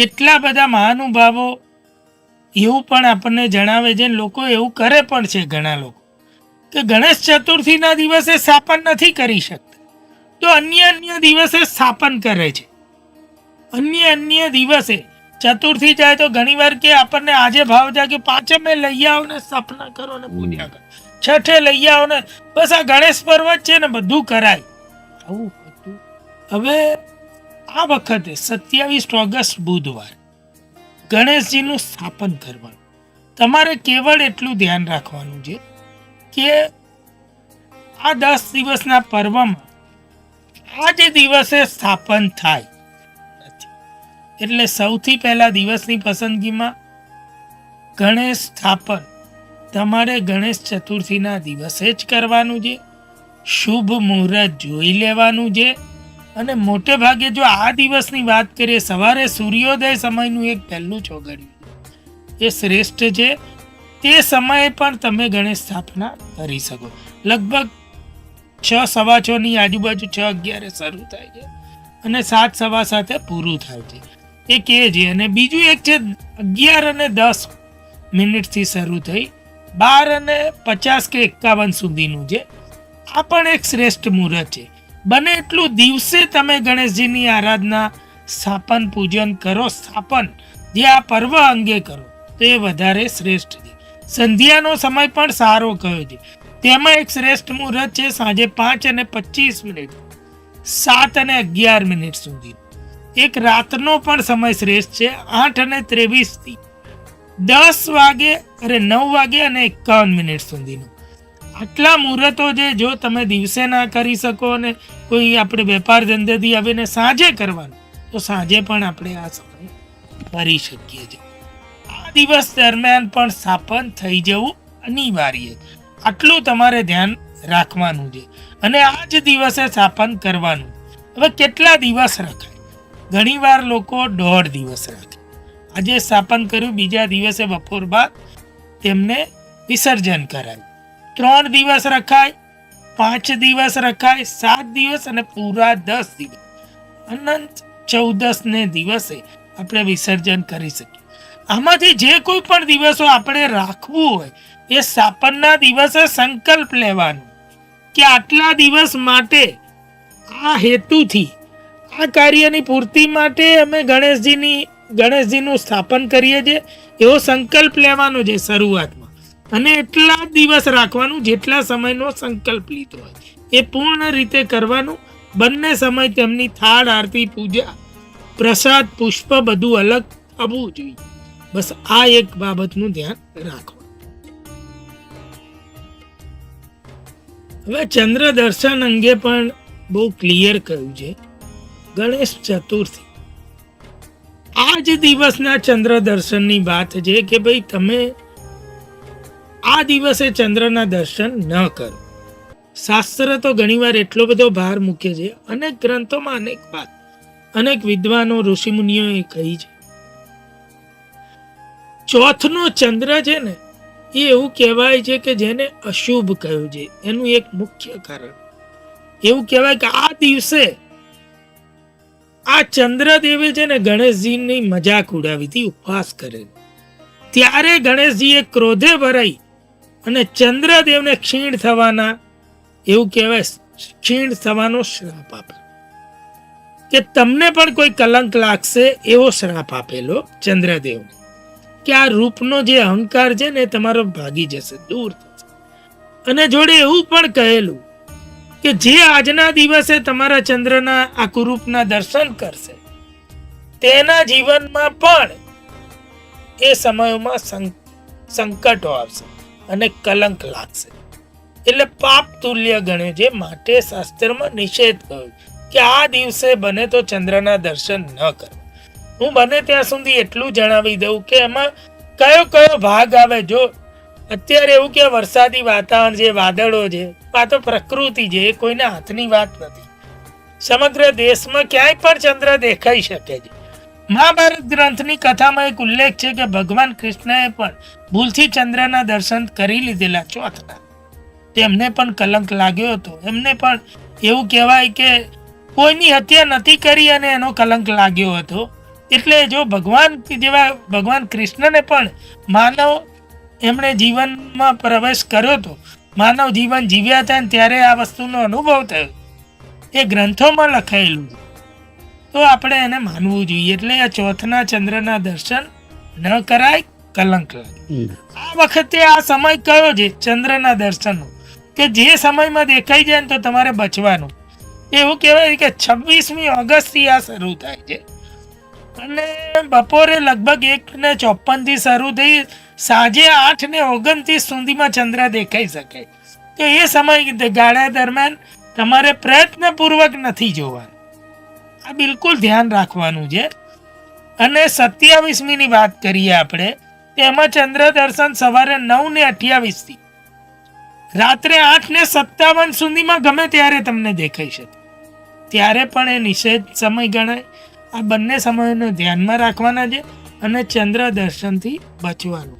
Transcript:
કેટલા બધા મહાનુભાવો એવું પણ આપણને જણાવે છે લોકો એવું કરે પણ છે ઘણા લોકો. કે ગણેશ ચતુર્થીના દિવસે સ્થાપન નથી કરી શકતા. તો અન્ય અન્ય દિવસે સ્થાપન કરે છે. અન્ય અન્ય દિવસે ચતુર્થી જાય તો ઘણીવાર કે આપણને આજે ભાવ જાય કે પાંચમે લઈ આવો ને સ્થાપના કરો ને પૂજા કરો. છઠે લઈ આવો ને બસ આ ગણેશ પર્વત છે ને બધું કરાય. આવું હતું હવે આ વખતે સત્યાવીસ ઓગસ્ટ બુધવાર ગણેશજીનું સ્થાપન કરવાનું. તમારે કેવળ એટલું ધ્યાન રાખવાનું છે કે આ દસ દિવસના પર્વમાં આ જે દિવસે સ્થાપન થાય એટલે સૌથી પહેલા દિવસની પસંદગીમાં ગણેશ સ્થાપન. તમારે ગણેશ ચતુર્થીના દિવસે જ કરવાનું છે. શુભ મુહૂર્ત જોઈ લેવાનું છે. અને મોટે ભાગે જો આ દિવસની વાત કરીએ, સવારે સૂર્યોદય સમયનું એક પહેલું ચોગડિયું. એ શ્રેષ્ઠ છે. તે સમયે પણ તમે ગણેશ સ્થાપના કરી શકો. લગભગ છ, સવા છની આજુબાજુ છ, અગિયારે શરૂ થાય છે અને સાત, સવા સાથે પૂરું થાય છે. એ છે. અને બીજું એક છે, અગિયાર અને દસ મિનિટથી શરૂ થઈ, બાર અને પચાસ કે એકાવન સુધીનું છે. આ પણ એક શ્રેષ્ઠ મુહૂર્ત છે. બને એટલું દિવસે તમે ગણેશજીની આરાધના સ્થાપન, પૂજન કરો, સ્થાપન જે આ પર્વ અંગે કરો, તે વધારે શ્રેષ્ઠ છે. સંધ્યાનો સમય પણ સારો કયો છે. તેમાં એક શ્રેષ્ઠ મુહૂર્ત છે સાંજે પાંચ અને પચીસ મિનિટ, સાત અને અગિયાર મિનિટ સુધી. એક રાતનો પણ સમય શ્રેષ્ઠ છે, આઠ અને ત્રેવીસથી દસ વાગે અરે નવ વાગે અને એકાવન મિનિટ સુધીનો. આટલા મુહૂર્તો જે જો તમે દિવસે ના કરી શકો અને કોઈ આપણે વેપાર ધંધેથી આવીને સાંજે કરવાનું, તો સાંજે પણ આપણે આ સમય કરી શકીએ છીએ. આ દિવસ દરમિયાન પણ સ્થાપન થઈ જવું અનિવાર્ય. આટલું તમારે ધ્યાન રાખવાનું છે અને આ જ દિવસે સ્થાપન કરવાનું. હવે કેટલા દિવસ રખાય? ઘણીવાર લોકો દોઢ દિવસ રાખે. આજે સ્થાપન કર્યું, બીજા દિવસે બપોર બાદ તેમને વિસર્જન કરાય. ત્રણ દિવસ રખાય, પાંચ દિવસ રખાય, સાત દિવસ અને પૂરા દસ દિવસ. અનંત ચૌદસ ને દિવસે આપણે વિસર્જન કરી શકીએ. આમાંથી જે કોઈ પણ દિવસો આપણે રાખવું હોય, એ સ્થાપનના દિવસે સંકલ્પ લેવાનો કે આટલા દિવસ માટે આ હેતુથી, આ કાર્યની પૂર્તિ માટે અમે ગણેશજીની, ગણેશજીનું સ્થાપન કરીએ છીએ, એવો સંકલ્પ લેવાનો છે શરૂઆતમાં. અને એટલા દિવસ રાખવાનું જેટલા સમયનો સંકલ્પ લીધો હોય. એ પૂર્ણ રીતે કરવાનું, બંને સમય તેમની થાળ, આરતી, પૂજા, પ્રસાદ, પુષ્પ બધું અલગ થવું જોઈએ. બસ આ એક બાબતનું ધ્યાન રાખો. હવે ચંદ્ર દર્શન અંગે પણ બહુ ક્લિયર કહ્યું છે. ગણેશ ચતુર્થી. આ જ દિવસના ચંદ્ર દર્શનની વાત છે કે ભાઈ તમે આ દિવસે ચંદ્રના દર્શન ન કરો. શાસ્ત્ર તો ઘણીવાર એટલો બધો ભાર મૂકે છે, અનેક ગ્રંથોમાં અનેક વાત, અનેક વિદ્વાનો ઋષિમુનિઓએ કહી છે. ચોથનો ચંદ્ર છે ને, એ એવું કહેવાય છે કે જેને અશુભ કહ્યું છે, એનું એક મુખ્ય કારણ. એવું કહેવાય કે આ દિવસે આ ચંદ્રદેવે છે ને ગણેશજીની મજાક ઉડાવી હતી, ઉપવાસ કરે. ત્યારે ગણેશજીએ ક્રોધે ભરાઈ અને ચંદ્રદેવને ક્ષીણ થવાના, એવું કહેવાય, ક્ષીણ થવાનો શ્રાપ આપે. કે તમને પણ કોઈ કલંક લાગશે એવો શ્રાપ આપેલો ચંદ્રદેવ કે આ રૂપનો જે અહંકાર છે ને તમારો ભાગી જશે, દૂર થશે. અને જોડે એવું પણ કહેલું કે જે આજના દિવસે તમારા ચંદ્રના આ કુરૂપના દર્શન કરશે, તેના જીવનમાં પણ એ સમયોમાં સંકટો આવશે. અને કલંક લાગશે. એટલે પાપ તુલ્ય ગણે છે માટે શાસ્ત્રમાં નિષેધ કર્યો કે આ દિવસે બને તો ચંદ્રના દર્શન ન કરવા હું બને ત્યાં સુધી એટલું જણાવી દઉં કે એમાં કયો કયો ભાગ આવે જો અત્યારે એવું કે વરસાદી વાતાવરણ છે વાદળો છે, આ તો પ્રકૃતિ છે, એ કોઈના હાથની વાત નથી. સમગ્ર દેશમાં ક્યાંય પણ ચંદ્ર દેખાઈ શકે છે. મહાભારત ગ્રંથની કથામાં એક ઉલ્લેખ છે કે ભગવાન કૃષ્ણએ પણ ભૂલથી ચંદ્રના દર્શન કરી લીધેલા ચોથના તેમને પણ કલંક લાગ્યો હતો. એમને પણ એવું કહેવાય કે કોઈની હત્યા નથી કરી અને એનો કલંક લાગ્યો હતો. એટલે જો ભગવાન જેવા ભગવાન કૃષ્ણને પણ માનવ એમણે જીવનમાં પ્રવેશ કર્યો હતો માનવ જીવન જીવ્યા હતા ત્યારે આ વસ્તુનો અનુભવ થયો. એ ગ્રંથોમાં લખાયેલું છે. તો આપણે એને માનવું જોઈએ. એટલે આ ચોથના ચંદ્રના દર્શન ન કરાય કલંક લાગે. આ વખતે આ સમય કયો છે? ચંદ્રના દર્શનનો. કે જે સમયમાં દેખાઈ જાય ને તો તમારે બચવાનું. એવું કહેવાય કે છવ્વીસમી ઓગસ્ટથી આ શરૂ થાય છે. અને બપોરે લગભગ એક ને ચોપનથી શરૂ થઈ સાંજે આઠ ને ઓગણત્રીસ સુધીમાં ચંદ્ર દેખાઈ શકે. તો એ સમય ગાળા દરમિયાન તમારે પ્રયત્નપૂર્વક નથી જોવાનું. આ બિલકુલ ધ્યાન રાખવાનું છે. અને સત્યાવીસમીની વાત કરીએ આપણે તેમાં ચંદ્ર દર્શન સવારે નવ ને અઠ્યાવીસથી, રાત્રે આઠ ને સત્તાવન સુધીમાં ગમે ત્યારે તમને દેખાઈ શકે. ત્યારે પણ એ નિષેધ સમય ગણાય. આ બંને સમયોને ધ્યાનમાં રાખવાના છે અને ચંદ્ર દર્શનથી બચવાનું.